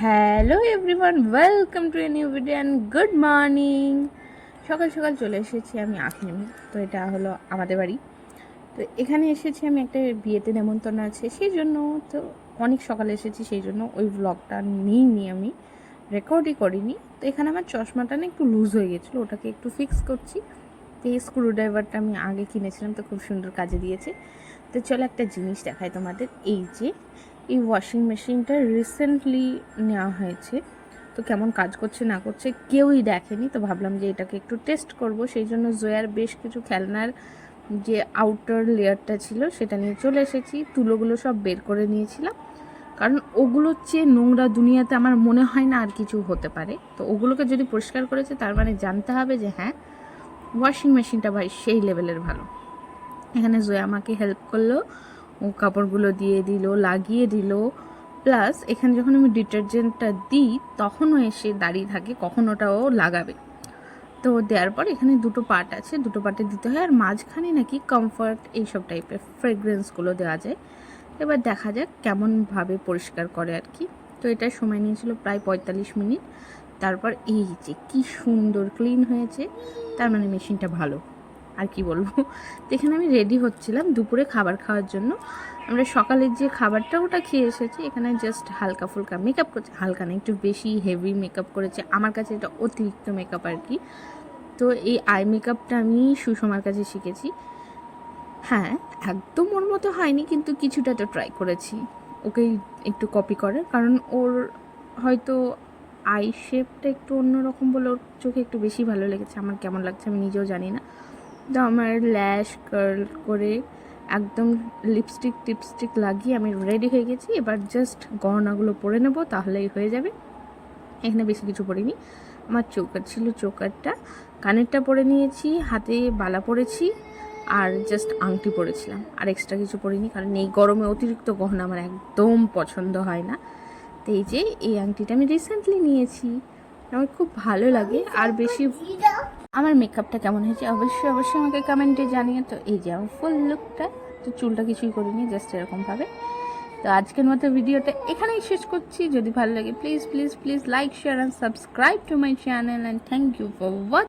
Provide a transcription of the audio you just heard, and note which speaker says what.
Speaker 1: Hello everyone welcome to a new video and good morning সকাল সকাল চলে এসেছি আমি আখিনেমি তো এটা হলো আমাদের বাড়ি। তো এখানে এসেছি আমি একটা বিয়েতে নেমন্তন্ন আছে সেই জন্য তো অনেক সকালে এসেছি সেই জন্য ওই ব্লগটা নিইনি আমি রেকর্ডই করিনি। তো এখানে আমার চশমাটা না একটু লুজ হয়ে গেছিল, ওটাকে একটু ফিক্স করছি। তো এই স্ক্রু ড্রাইভারটা আমি আগে কিনেছিলাম, তো খুব সুন্দর কাজে দিয়েছে। তো চলো একটা জিনিস দেখাই তোমাদের, এই যে এই ওয়াশিং মেশিনটা রিসেন্টলি নেওয়া হয়েছে। তো কেমন কাজ করছে, না করছে কেউই দেখেনি। তো ভাবলাম যে এটাকে একটু টেস্ট করব। সেই জন্য জোয়ার বেশ কিছু খেলনার যে আউটার লেয়ারটা ছিল, সেটা নিয়ে চলে এসেছি। তুলোগুলো সব বের করে নিয়েছিলাম। কারণ ওগুলোর চেয়ে নোংরা দুনিয়াতে আমার মনে হয় না আর কিছু হতে পারে। তো ওগুলোকে যদি পরিষ্কার করেছে, তার মানে জানতে হবে যে হ্যাঁ ওয়াশিং মেশিনটা ভাই সেই লেভেলের ভালো। এখানে জয়া আমাকে হেল্প করল। কাপড়গুলো দিয়ে দিল, লাগিয়ে দিল। প্লাস এখানে যখন আমি ডিটারজেন্টটা দিই তখনও এসে দাঁড়িয়ে থাকে, কখন ওটাও লাগাবে। তো দেওয়ার পর এখানে দুটো পার্ট আছে, দুটো পার্টে দিতে হয়। আর মাঝখানে নাকি কমফর্ট এইসব টাইপের ফ্রেগরেন্সগুলো দেওয়া যায়। এবার দেখা যাক কেমনভাবে পরিষ্কার করে আর কি। তো এটা সময় নিয়েছিল প্রায় পঁয়তাল্লিশ মিনিট। তারপর এই যে কি সুন্দর ক্লিন হয়েছে, তার মানে মেশিনটা ভালো। আর কি বলব? তো এখানে আমি রেডি হচ্ছিলাম দুপুরে খাবার খাওয়ার জন্য। আমরা সকালের যে খাবারটা ওটা খেয়ে এসেছি। এখানে জাস্ট হালকা ফুলকা মেকআপ করছে। হালকা না, একটু বেশি হেভি মেকআপ করেছে। আমার কাছে এটা অতিরিক্ত মেকআপ আর কি। তো এই আই মেকআপটা আমি সুষমার কাছে শিখেছি। হ্যাঁ একদম ওর মতো হয়নি, কিন্তু কিছুটা তো ট্রাই করেছি। ওকেই একটু কপি করে কারণ ওর হয়তো আই শেপটা একটু অন্যরকম বলে ওর চোখে একটু বেশি ভালো লেগেছে। আমার কেমন লাগছে আমি নিজেও জানি না। তো আমার ল্যাশ কার্ল করে একদম লিপস্টিক টিপস্টিক লাগিয়ে আমি রেডি হয়ে গেছি। এবার জাস্ট গহনাগুলো পরে নেব, তাহলেই হয়ে যাবে। এখানে বেশি কিছু পরিনি। আমার চৌকার ছিল চৌকারটা কানেরটা পরে নিয়েছি, হাতে বালা পরেছি, আর জাস্ট আংটি পরেছিলাম। আর এক্সট্রা কিছু পরিনি, কারণ এই গরমে অতিরিক্ত গহনা আমার একদম পছন্দ হয় না। তো এই যে, এই আংটিটা আমি রিসেন্টলি নিয়েছি। আমার খুব ভালো লাগে। আর বেশি আমার মেকআপটা কেমন হয়েছে? অবশ্যই অবশ্যই আমাকে কমেন্টে জানিয়ে তো এই যে আমার ফুল লুকটা তো চুলটা কিছুই করিনি জাস্ট এরকমভাবে। তো আজকের মতো ভিডিওটা এখানেই শেষ করছি। যদি ভালো লাগে please please please like share and subscribe to my channel and thank you for watch